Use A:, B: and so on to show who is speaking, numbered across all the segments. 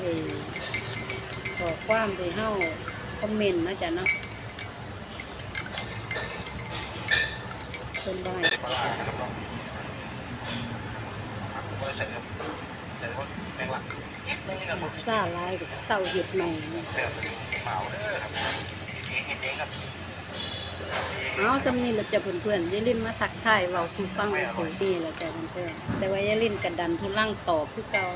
A: เออขอความไปเฮาคอมเมนต์นะจ๊ะเนาะเป็นบ่าย
B: ปลาร้านะครับเนาะครับผมก็ใส่ครับใส่พวกแมงลักนิดนึงครับผม
A: ซ่าลายกับเต่าเห็ดใหม่เนี่ย
B: เสิร์ฟเปล่าเด้อครับเองเห็นเองครับ
A: เอาจำนี้เราจะเพื่อนๆอยายลินมาทักทายเว้าสู่ฟังเลยคุยนี่แหละจ้ะเพื่อนๆแต่ว่ายายลินกระดันทุลังตอบคือเก่า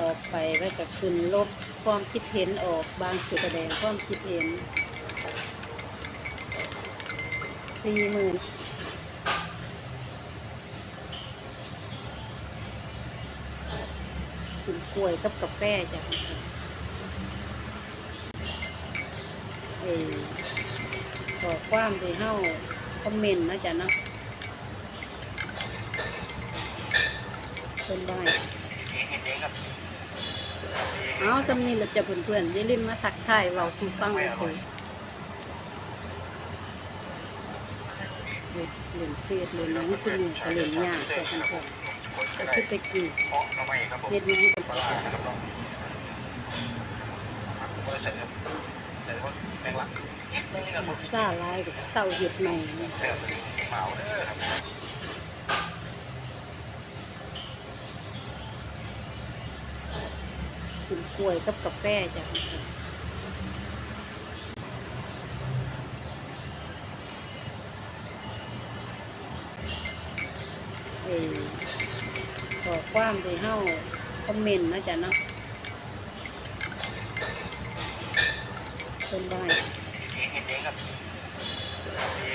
A: ตอไปแล้วก็ขึ้นลบความคิดเห็นออกบางสุดแสดงความคิดเห็นสี่หมื่นกินกล้วยกับกาแฟจ้ะเออขอความไปเฮาคอมเมนต์นะจ๊ะเนาะเป็นบ่าย
B: เองเห็น เอา
A: จำนี้เราจะเพื่อนๆอยายลินมาทักทายเว้าสู่ฟังเลยคุยเล่นเฟซเล่นหนังสือก็เล่นยากแต่กันเถอะก็คือไปกี่
B: เพาะทำไมครับผม
A: เฮ็ดหยังกัน
B: ปลาร้านะครับเนาะครับผมก็ใส่ครับใส่พวกแมงลักนิดนึงครับผม
A: ซ่าลายกับเต่าเห็ดใหม่เนี่ย
B: เสิร์ฟเปล่าเด้อครับ
A: กินกล้วยกับกาแฟจ้ะเออขอความไปเฮาคอมเมนต์นะจ๊ะเนาะเป็นบ่าย
B: เองเห็น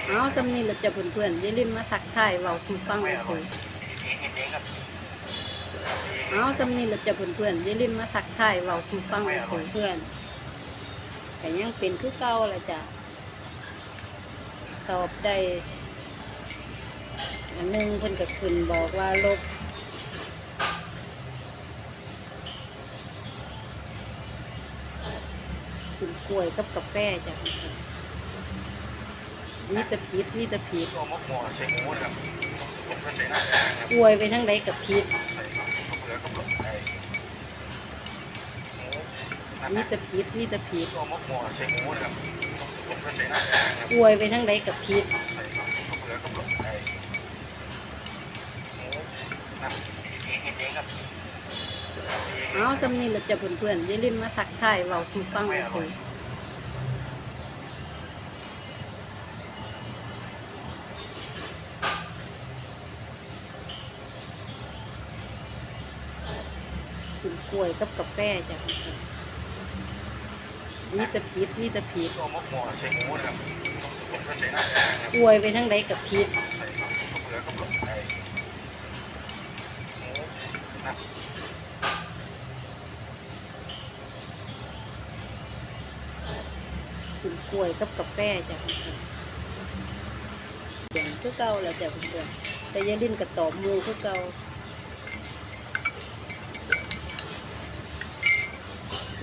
B: เอา
A: จำนี้เราจะเพื่อนๆอยายลินมาทักทายเว้าสู่ฟังเลยคุย
B: เองเห็นเองครับ
A: เอาจำนี้เราจะเพื่อนๆอยายลินมาทักทายเว้าสู่ฟังเลยคุยเพื่อนแต่ยังเป็นคือเก่าแหละจ้ะตอบได้อันหนึงเพิ่นก็ขึ้นบอกว่าลบกินกล้วยกับกาแฟจ้ะนี่ตะพีดนี่ตะพีด
B: ตัวมกหมอใส่หมูนะครับผมก็ใส่หน้าแดงครับ
A: อวยไปทั้งใดกับพีด
B: ใส่ผักเปลือกกับหลงไก่หมู นะ
A: นี่
B: ฮะ
A: ตะพีดนี่ตะพีด
B: ตัวมกหมอใส่หมูนะครับผมก็ใส่หน้าแดงครับ
A: อวยไปทั้งใดกับพีด
B: ใส่ผักเปลือกกับหลงไก่หมูนะเองเห็นเองครับ
A: เอาจำนี้เราจะเพื่อนๆอยายลินมาทักทายเว้าสู่ฟังเลยคุยกินกล้วยกับกาแฟจ้ะ นี่ตะพีดนี่ตะพีด
B: ตัวมกหมอใส่หมูนะครับผมก็ใส่หน้าแดงครับ
A: อวยไปทั้งใดกับพีด
B: ใส่ผักเปลือกกับหลงไก่หมูนะ
A: กินกล้วยกับกาแฟจ้ะเพื่อนคือเก่าแหล้วจ้ะเพื่อนๆแต่อยายลินกับตอบหมูคือเก่า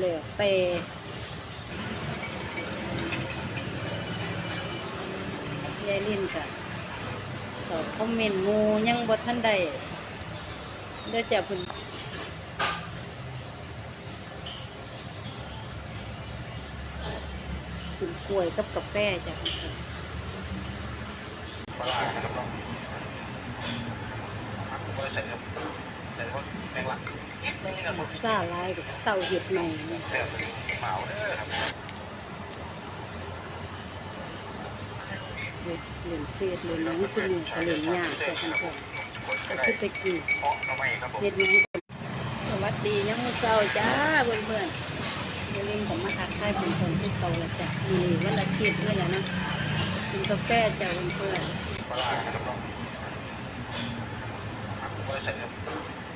A: เลยแต่ยายลินกะตอบคอมเมนต์มูยังบ่ทันได้เด้จะพิ่นกินกล้วยกับกาแฟจ้ะ
B: ปลาร้านะครับเนาะครับผมก็ใส่ครับใส่พวกแมงลักนิดนึงครับ
A: ซาลายกับเต่าเห็ดใหม่เนี่ย
B: เสิร์ฟเปล่าเด้อครับ
A: เล่นเล่นเฟซเล่นหนังสือก็เล่นยากแต่กันเถอะ
B: ผม
A: ก็
B: ก็ได้
A: คือไปกี่
B: เฮ็
A: ดหยังสวัสดียังมื้อเช้าจ้าเพื่อนๆยายลินก็มาทักทายเพื่อนๆที่เก่าแล้วจ้ะนี่วันอาทิตย์ด้วยแหละนะกินกาแฟจ้ะเพื่อนๆ
B: ปลาร้านะครับเนาะครับผมก็ใส่ครับ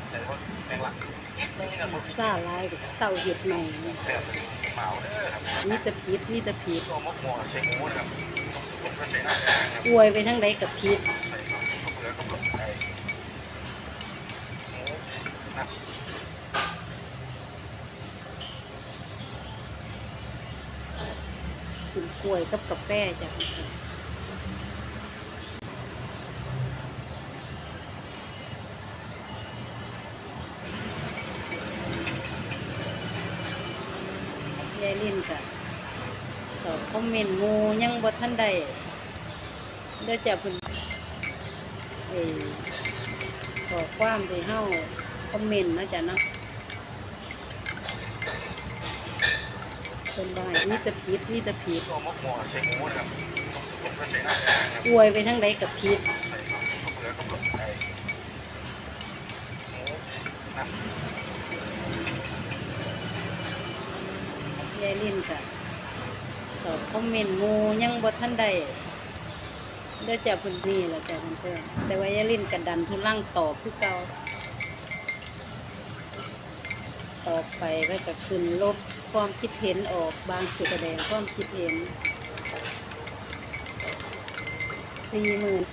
B: ใส่พวกแมงลักนิดนึงครับผม
A: ซ่าลายกับเต่าเห็ดใหม่เนี่ย
B: เสิร์ฟเปล่าเด้อครับ
A: นี่ตะพีดนี่ตะพีด
B: ตัวมกหมอใส่หมูนะครับผมก็ใส่หน้าแดงครับ
A: อวยไปทั้งใดกับพิ
B: ษกิน
A: กล้วยกับกาแฟจ้ะยายลินกับ อบคอมเมนต์หมูยังบ่ทันได้เดี๋ยวจะเพิ่นเอ่อขอความที่เฮาคอมเมนต์นะจ๊ะนะเพิ่นว่าให้มีแต่ผิดมีแต่ผิด
B: ตัวมกหมอใส่หมูนะครับต้องสกุลภาษาหน้านะครับ
A: อวยไปทางใดกับผิด
B: ใส่ของที่เขาเลือกกำหนดไอ้หมูนะ
A: ยายลินก็ อบคอมเมนต์มูยังบทท่านใดได้จากพื้นนี่แหละจ้ะเพิ่นแต่ว่ายาลินกระดันทุนล่างตอบคือเก่าตอบไปแล้วก็ขึ้นลบความคิดเห็นออกบางสุดแสดงความคิดเห็นสี่หมื่น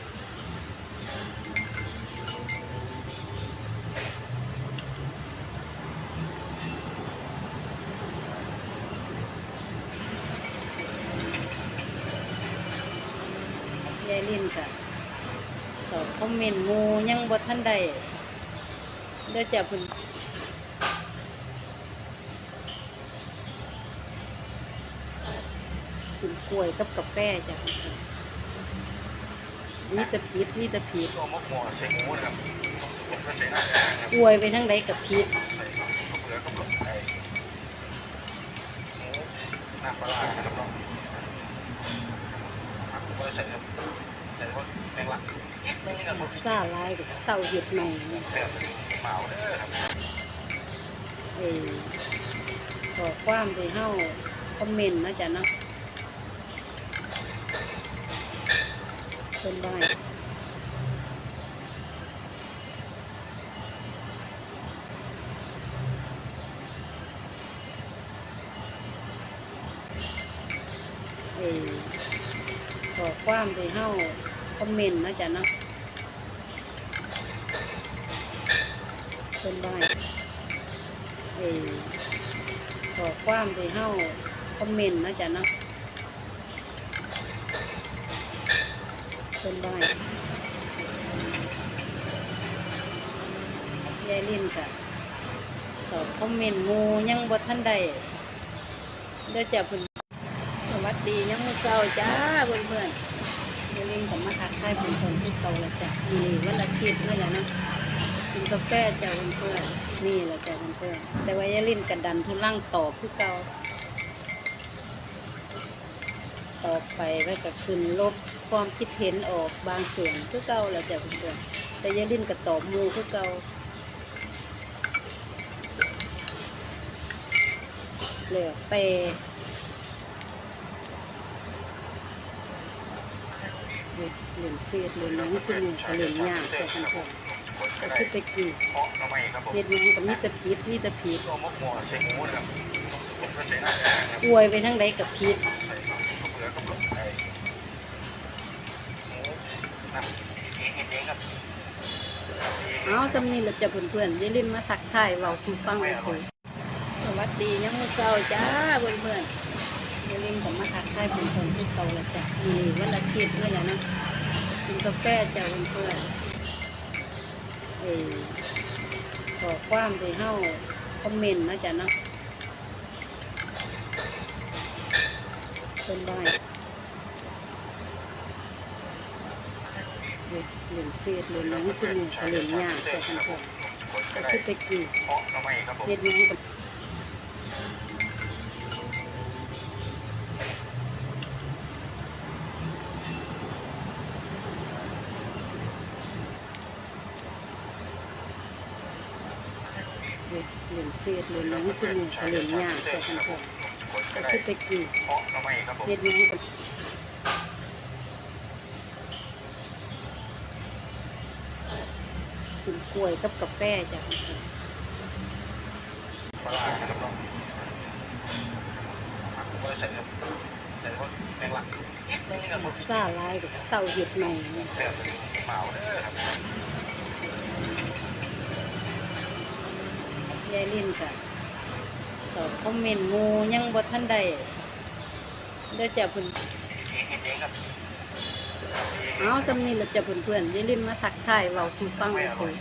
A: ยายลินก็ต อบคอมเมนต์หมูยังบ่ทันได้เดี๋ยวจะเพิ่นกินกล้วยกับกาแฟจ้ะมีแต่ผิดมีแต่ผิด
B: ตัวมกหมอใส่หมูนะครับต้องสกุลภาษาหน้านะครับ
A: อวยไปทางใดกับผิด
B: ใส่ของที่เขาเลือกกำหนดไอ้หมูน้ำปลาร้านะครับเนาะอะผมก็ใส่ครับ
A: ซาลายกับเต่าเห็ดแม
B: งเอ
A: อขอความไปเห้าคอมเมนต์นะจ๊ะนะเป็นายเออขอความไปเห้า อมเมนต์นะจ๊ะเนาะเป็นบายเออขอความที่เฮาคอมเมนต์นะจ๊ะเนาะเป็นบายยายลินก็ตอคอมเมนต์หมูยังบ่ทันได้เดี๋ยวจะเพิ่นสวัสดียังมือเช้าจ้าเพื่อน เพื่อนๆยายลินก็มาทักทายเพื่อนคนที่เก่าแล้วจ้ะนี่วันอาทิตย์นี่แหละเนะกินกาแฟจ้ะเพื่อนนี่แหละจ้ะเพื่อนแต่ว่ายายลินกันดันทุลังต่อบคือเก่าต่อไปแล้วก็ขึ้นลบความคิดเห็นออกบางส่วนคือเก่าแหละจ้ะเพื่อนแต่ยายลินก็ตอบมูคือเก่าเหลือเป เหรียเศษเหรียญน้ำชิ้นเหรียญยากจ้ะเพื่อนๆก็คือไปกี่
B: เพาะทำไมครับผม
A: เฮ็ดยังก็มีต่ผิดมีต่ผิด
B: ตัวมกหมอใส่หมูนะครับต้องสกุลภาษาหน้านะครับ
A: อวยไปทางใดกับผิด
B: ใส่ของที่เขาเลือกกำหนดไอ้หมูนะเองเห็นเองครับ
A: เอาจำนี้เราจะเพื่อนๆอย่าลืมมาทักทายเราสู่ฟังเลยคุยสวัสดียังมือเช้าจ้าเพื่อนๆ อย่าลืมผมมาทักทายเพื่อนๆที่เก่าแล้วจ้ะนี่วันอาทิตย์ด้วยแหละเนาะกินกาแฟจ้ะเพื่อนเออขอความที่เฮาคอมเมนต์นะจ๊ะเนาะเป็นบายเหรียญเศษเหรียญน้ำชิ้นเหรียญยากจ้ะเพื่อนๆก็คือไปกี่
B: เพาะทำไมครับผม
A: เฮ็ดหยังกับ เหรียญเศษเหรียน้ำชิ้นเหรียญยากจ้ะเพื่อนๆก็คือไปกี่
B: เพาะทำไมครับผม
A: เฮ็ดหยังกับกินกล้วยกับกาแฟจ้ะ
B: ปลาครับนาะอะผมก็ใส่ครับใส่ว่าแมงลักนิดนึงครับผม
A: ซาลายกับเต่าเห็ดใหม่
B: เสียบเหมาเด้อ
A: ยายลินก็ตอบคอมเมนต์หมูยังบ่ทันได้เดี๋ยวจะเพิ่น
B: เองเห็นเองครับ
A: เอาจำนี้เราจะเพื่อนๆอย่าลืมมาทักทายเราสู่ฟังเลยคุย